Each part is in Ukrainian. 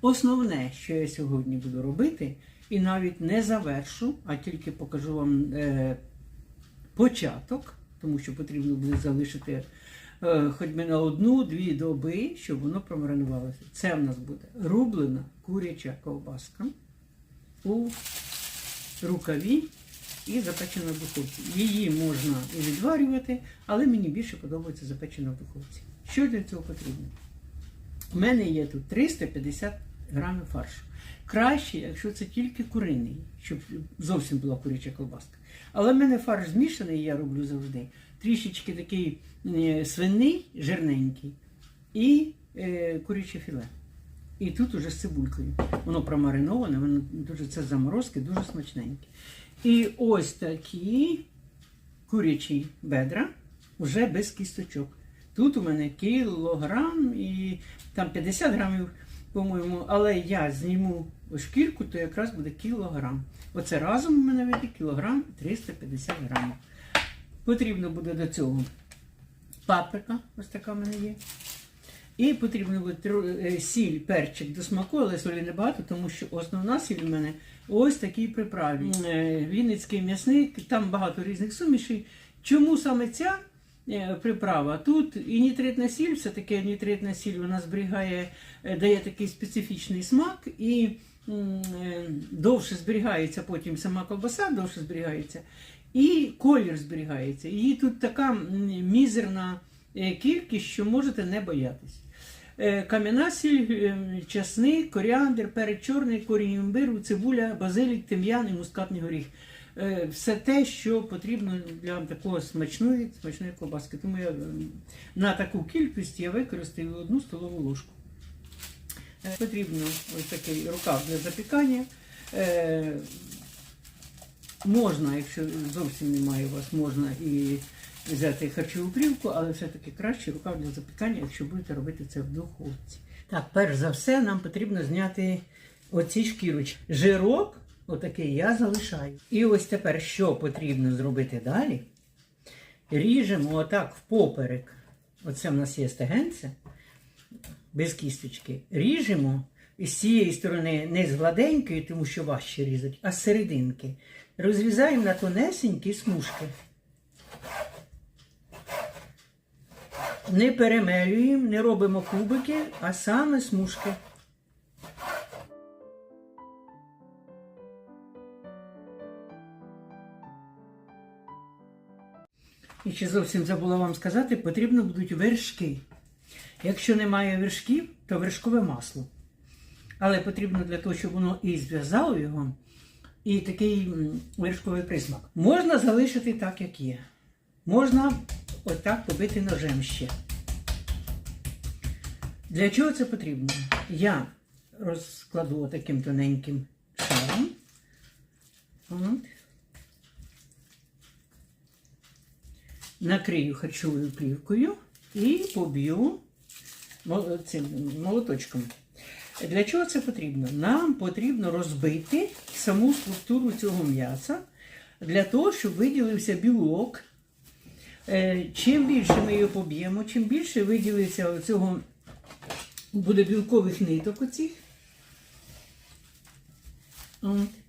Основне, що я сьогодні буду робити, і навіть не завершу, а тільки покажу вам е, початок, тому що потрібно буде залишити е, хоч би на одну-дві доби, щоб воно промаринувалося. Це в нас буде рублена куряча ковбаска у рукаві і запечена в духовці. Її можна і відварювати, але мені більше подобається запечена в духовці. Що для цього потрібно? У мене є тут 350 грамів фаршу. Краще, якщо це тільки куриний, щоб зовсім була куряча колбаска. Але в мене фарш змішаний, я роблю завжди. Трішечки такий е, свиний, жирненький, і е, куряче філе. І тут уже з цибулькою. Воно промариноване, воно дуже це заморозки, дуже смачненьке. І ось такі курячі бедра вже без кісточок. Тут у мене кілограм і там 50 грамів, по-моєму, але я зніму шкірку, то якраз буде кілограм. Оце разом у мене вийде кілограм 350 грамів. Потрібно буде до цього паприка, ось така в мене є. І потрібно буде е, сіль, перчик до смаку, але солі небагато, тому що основна сіль у мене ось такій приправі. Е, Вінницький м'ясник, там багато різних сумішей. Чому саме ця приправа? Тут і нітритна сіль, все-таки нітритна сіль вона зберігає, е, дає такий специфічний смак і е, довше зберігається потім сама ковбаса, довше зберігається. І колір зберігається. Її тут така мізерна е, кількість, що можете не боятись. Е, Кам'яна сіль, е, часник, коріандр, перець чорний, корінь імбиру, цибуля, базилік, тим'ян і мускатний горіх. Е, Все те, що потрібно для такого смачної, смачної ковбаски. Тому я на таку кількість я використаю одну столову ложку. Е, Потрібно ось такий рукав для запікання. Е, Можна, якщо зовсім немає у вас, можна і взяти харчову плівку, але все-таки краще рукав для запікання, якщо будете робити це в духовці. Так, перш за все, нам потрібно зняти оці шкірочки. Жирок, отакий, я залишаю. І ось тепер, що потрібно зробити далі? Ріжемо отак впоперек. Оце в нас є стегенце без кісточки. Ріжемо із цієї сторони не з гладенької, тому що важче різати, а з серединки. Розрізаємо на тонесенькі смужки. Не перемелюємо, не робимо кубики, а саме смужки. І ще зовсім забула вам сказати, потрібно будуть вершки. Якщо немає вершків, то вершкове масло. Але потрібно для того, щоб воно і зв'язало його, і такий вершковий присмак. Можна залишити так, як є. Можна отак побити ножем ще. Для чого це потрібно? Я розкладу таким тоненьким шаром. От. Накрию харчовою плівкою і поб'ю цим молоточком. Для чого це потрібно? Нам потрібно розбити саму структуру цього м'яса для того, щоб виділився білок. Е, Чим більше ми його поб'ємо, чим більше виділиться цього буде білкових ниток оцих,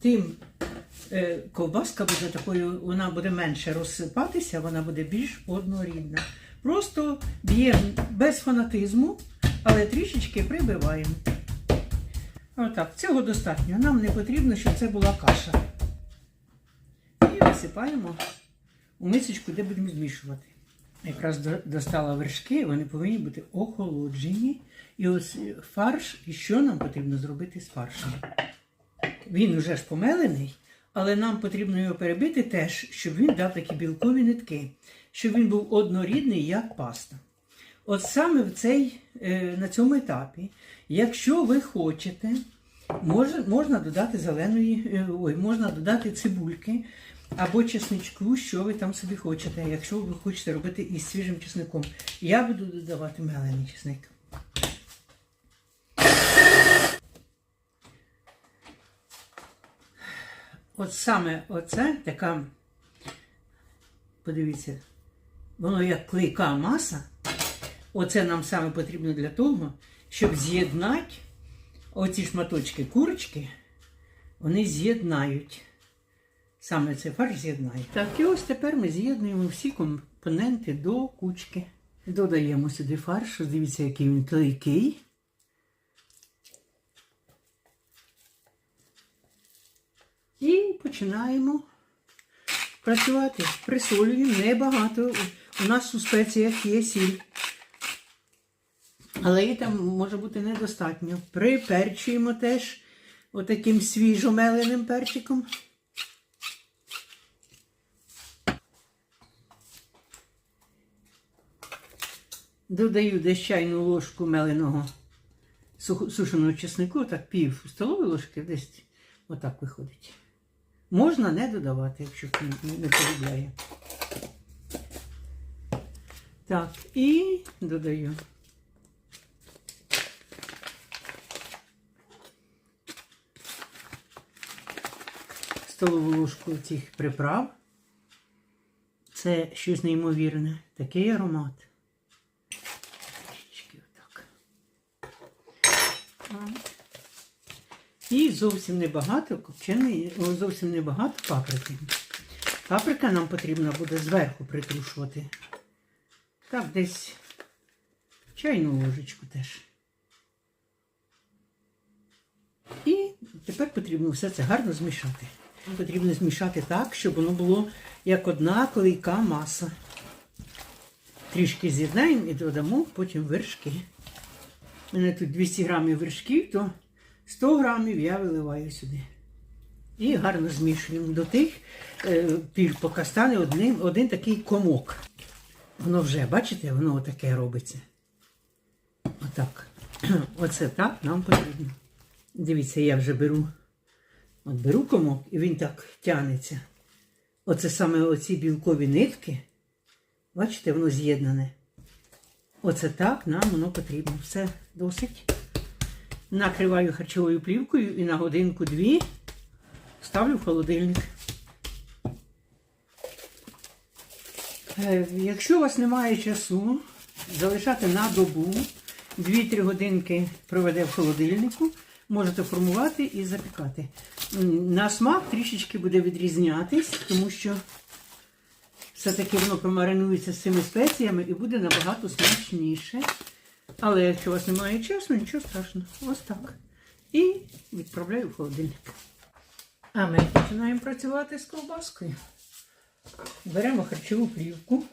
тим ковбаска буде такою, вона буде менше розсипатися, вона буде більш однорідна. Просто б'ємо без фанатизму, але трішечки прибиваємо. Отак, цього достатньо. Нам не потрібно, щоб це була каша. І висипаємо у мисочку, де будемо змішувати. Якраз достала вершки, вони повинні бути охолоджені. І ось фарш, і що нам потрібно зробити з фаршем? Він вже ж помелений, але нам потрібно його перебити теж, щоб він дав такі білкові нитки, щоб він був однорідний, як паста. От саме в цей, е, на цьому етапі, якщо ви хочете, може, можна додати зеленої, е, ой, можна додати цибульки або чесничку, що ви там собі хочете, якщо ви хочете робити із свіжим чесником. Я буду додавати мелений чесник. От саме оце така, подивіться, воно як клейка маса. Оце нам саме потрібно для того, щоб з'єднати оці шматочки курочки, вони з'єднають. Саме цей фарш з'єднає. Так, і ось тепер ми з'єднуємо всі компоненти до кучки. Додаємо сюди фарш. Дивіться, який він клейкий. І починаємо працювати. Присолюємо небагато. У нас у спеціях є сіль. Але її там може бути недостатньо. Приперчуємо теж отаким свіжомеленим перчиком. Додаю десь чайну ложку меленого сушеного чеснику, так пів столової ложки, десь отак виходить. Можна не додавати, якщо не- полюбляє. Так, і додаю. Столову ложку цих приправ. Це щось неймовірне. Такий аромат. Трішечки отак. І зовсім небагато копченої, зовсім небагато паприки. Паприка нам потрібно буде зверху притрушувати. Так, десь чайну ложечку теж. І тепер потрібно все це гарно змішати. Потрібно змішати так, щоб воно було як одна клейка маса. Трішки з'єднаємо і додамо потім вершки. У мене тут 200 грамів вершків, то 100 грамів я виливаю сюди. І гарно змішуємо до тих е, пір, поки стане один, один такий комок. Воно вже, бачите, воно отаке робиться. Отак. Оце так нам потрібно. Дивіться, я вже беру. От беру комок і він так тягнеться. Оце саме оці білкові нитки. Бачите, воно з'єднане. Оце так нам воно потрібно. Все досить. Накриваю харчовою плівкою і на годинку-дві ставлю в холодильник. Е, Якщо у вас немає часу, залишати на добу 2-3 годинки проведе в холодильнику, можете формувати і запікати. На смак трішечки буде відрізнятись, тому що все-таки воно промаринується з цими спеціями і буде набагато смачніше. Але якщо у вас немає часу, нічого страшного. Ось так. І відправляю в холодильник. А ми починаємо працювати з ковбаскою. Беремо харчову плівку.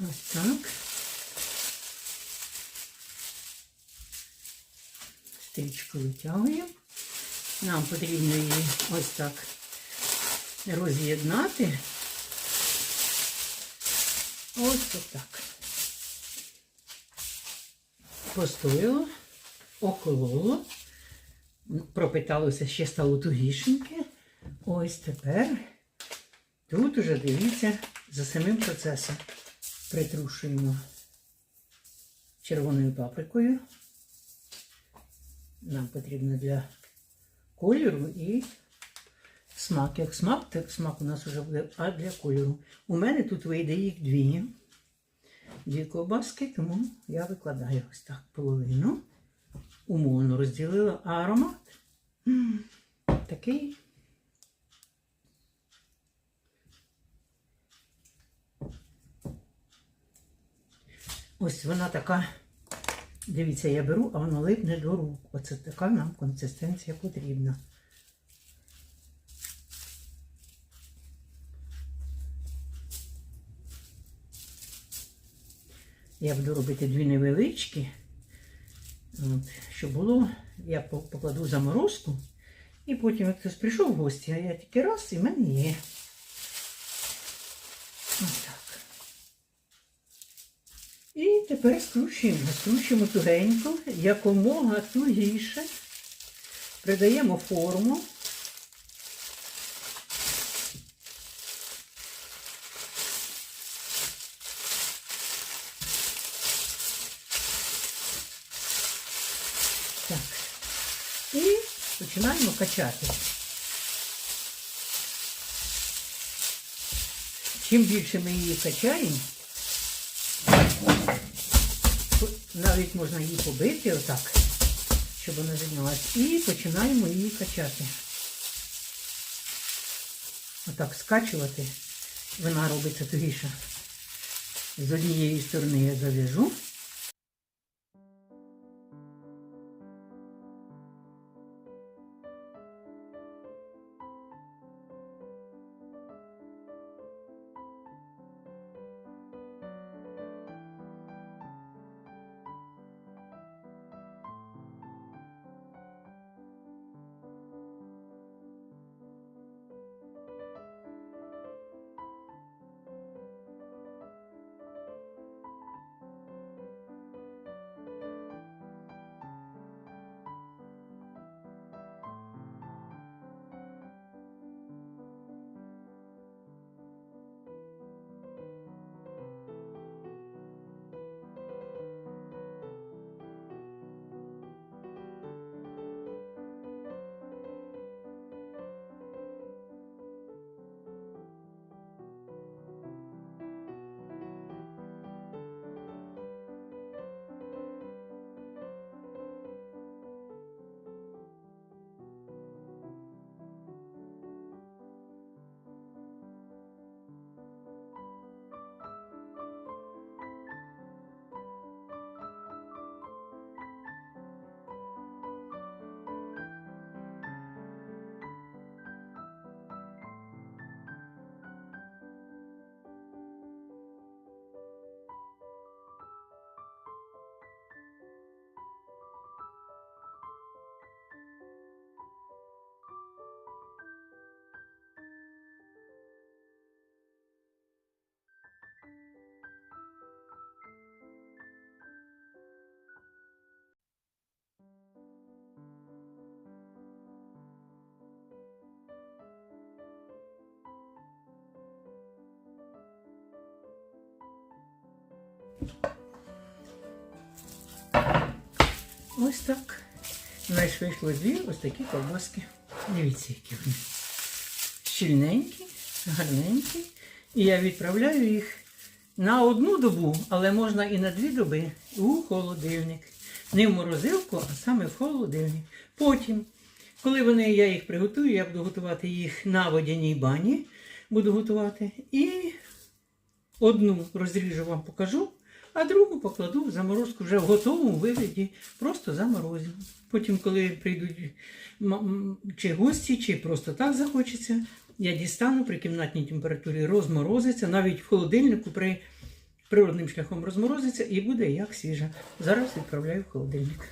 Ось так. Стрічку витягуємо. Нам потрібно її ось так роз'єднати. Ось так. Постояло, охололо, пропиталося, ще стало тугішеньке. Ось тепер тут уже дивіться за самим процесом. Притрушуємо червоною паприкою. Нам потрібно для кольору і смак. Як смак, так смак у нас вже буде, а для кольору. У мене тут вийде їх дві. Дві ковбаски, тому я викладаю ось так половину. Умовно розділила аромат. Такий. Ось вона така. Дивіться, я беру, а воно липне до рук. Оце така нам консистенція потрібна. Я буду робити дві невеличкі, от, щоб було, я покладу заморозку, і потім, як хтось прийшов в гості, а я тільки раз і в мене є. Ось так. І тепер скручуємо, скручуємо тугенько, якомога тугіше, придаємо форму. Так. І починаємо качати. Чим більше ми її качаємо, Навіть можна її побити отак, щоб вона зайнялась. І починаємо її качати. Отак скачувати. Вона робиться тугіша. З однієї сторони я зав'яжу. Ось так. Знаєш, вийшло дві ось такі ковбаски. Дивіться, які вони. Щільненькі, гарненькі. І я відправляю їх на одну добу, але можна і на дві доби у холодильник. Не в морозилку, а саме в холодильник. Потім, коли вони, я їх приготую, я буду готувати їх на водяній бані. Буду готувати. І одну розріжу вам покажу, а другу покладу в заморозку вже в готовому вигляді, просто заморозю. Потім, коли прийдуть чи гості, чи просто так захочеться, я дістану при кімнатній температурі, розморозиться, навіть в холодильнику при природним шляхом розморозиться і буде як свіжа. Зараз відправляю в холодильник.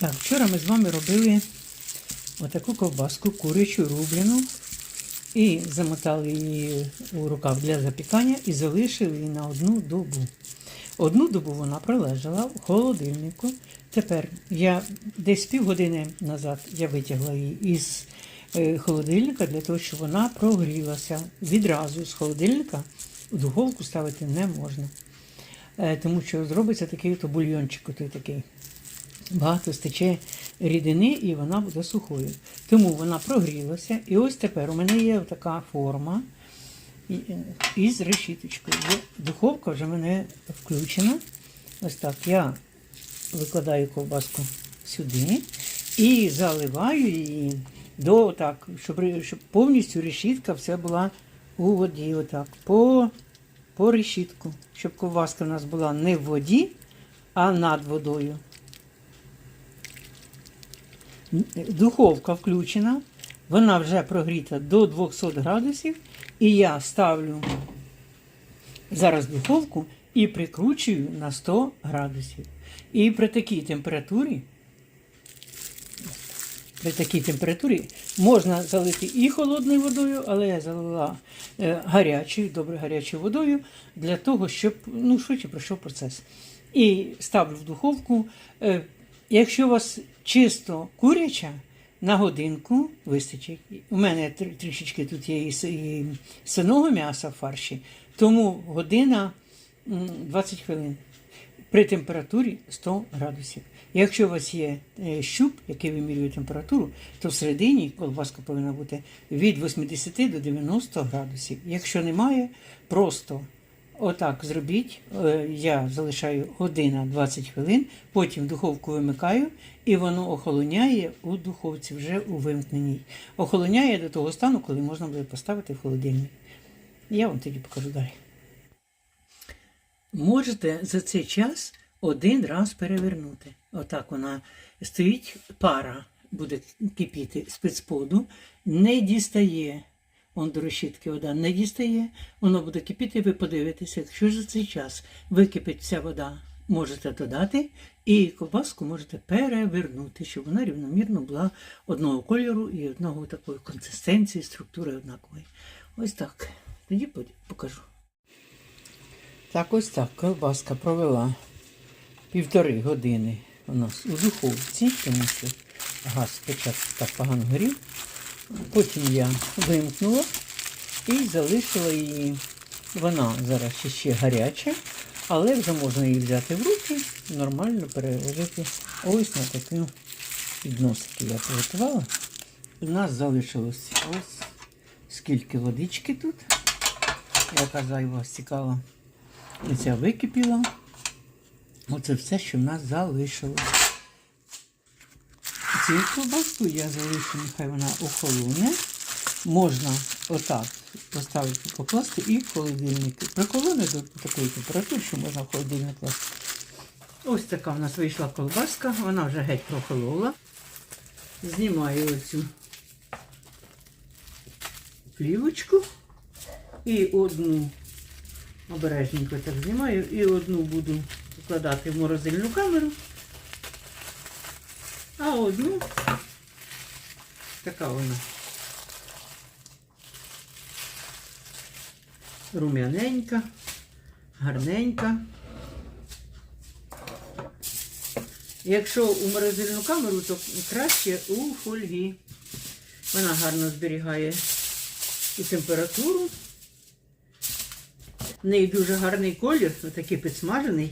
Так, вчора ми з вами робили отаку ковбаску курячу рублену. І замотали її у рукав для запікання і залишили її на одну добу. Одну добу вона пролежала в холодильнику. Тепер я десь півгодини назад я витягла її із е, холодильника для того, щоб вона прогрілася. Відразу з холодильника в духовку ставити не можна. Е, Тому що зробиться такий бульйончик, той такий багато стече рідини і вона буде сухою. Тому вона прогрілася. І ось тепер у мене є така форма із решіточкою. Духовка вже мене включена. Ось так. Я викладаю ковбаску сюди і заливаю її до так, щоб, щоб повністю решітка вся була у воді. Отак, по, по решітку. Щоб ковбаска в нас була не в воді, а над водою. Духовка включена, вона вже прогріта до 200 градусів, і я ставлю зараз духовку і прикручую на 100 градусів. І при такій температурі, при такій температурі можна залити і холодною водою, але я залила е, гарячою, добре гарячою водою для того, щоб ну, швидше пройшов процес. І ставлю в духовку. Е, якщо у вас чисто куряча, на годинку вистачить. У мене трішечки тут є і, с- і свиного м'яса в фарші, тому година 20 хвилин при температурі 100 градусів. Якщо у вас є е, щуп, який вимірює температуру, то всередині колбаска повинна бути від 80 до 90 градусів. Якщо немає, просто Отак зробіть. Е, Я залишаю година 20 хвилин, потім духовку вимикаю, і воно охолоняє у духовці вже у вимкненій. Охолоняє до того стану, коли можна буде поставити в холодильник. Я вам тоді покажу далі. Можете за цей час один раз перевернути. Отак вона стоїть, пара буде кипіти спецподу, не дістає. Он до решітки вода не дістає, воно буде кипіти, ви подивитеся, якщо за цей час википить вся вода, можете додати, і ковбаску можете перевернути, щоб вона рівномірно була одного кольору і одного такої консистенції, структури однакової. Ось так. Тоді покажу. Так, ось так ковбаска провела півтори години у нас у духовці, тому що газ спочатку так погано горів. Потім я вимкнула і залишила її. Вона зараз ще, гаряча, але вже можна її взяти в руки, нормально переложити ось на таку підносики я приготувала. У нас залишилось ось скільки водички тут. Яка зайва вас цікава. Оця википіла. Оце все, що в нас залишилось. Цю ковбаску я залишу, нехай вона охолоне. Можна отак поставити, покласти і в холодильник. Прохолоне до такої температури, що можна в холодильник класти. Ось така в нас вийшла ковбаска, вона вже геть прохолола. Знімаю оцю плівочку і одну обережненько так знімаю, і одну буду вкладати в морозильну камеру. А одну така вона. Рум'яненька, гарненька. Якщо у морозильну камеру, то краще у фольгі. Вона гарно зберігає і температуру. В неї дуже гарний колір, такий підсмажений.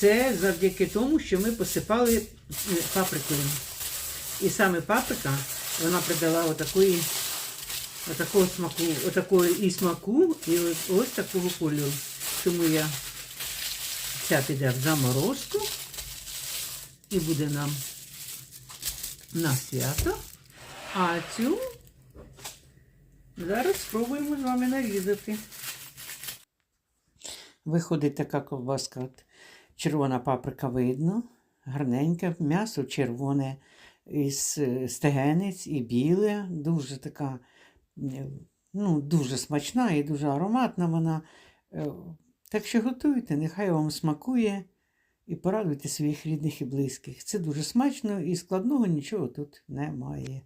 Це завдяки тому, що ми посипали паприкою. І саме паприка вона придала отакої, отакого смаку, отакої і смаку, і ось, ось такого кольору. Тому я ця піде в заморозку і буде нам на свято. А цю зараз спробуємо з вами нарізати. Виходить така ковбаска. Червона паприка видно, гарненька, м'ясо червоне із стегенець і біле, дуже така, ну, дуже смачна і дуже ароматна вона. Е, Так що готуйте, нехай вам смакує і порадуйте своїх рідних і близьких. Це дуже смачно і складного нічого тут немає.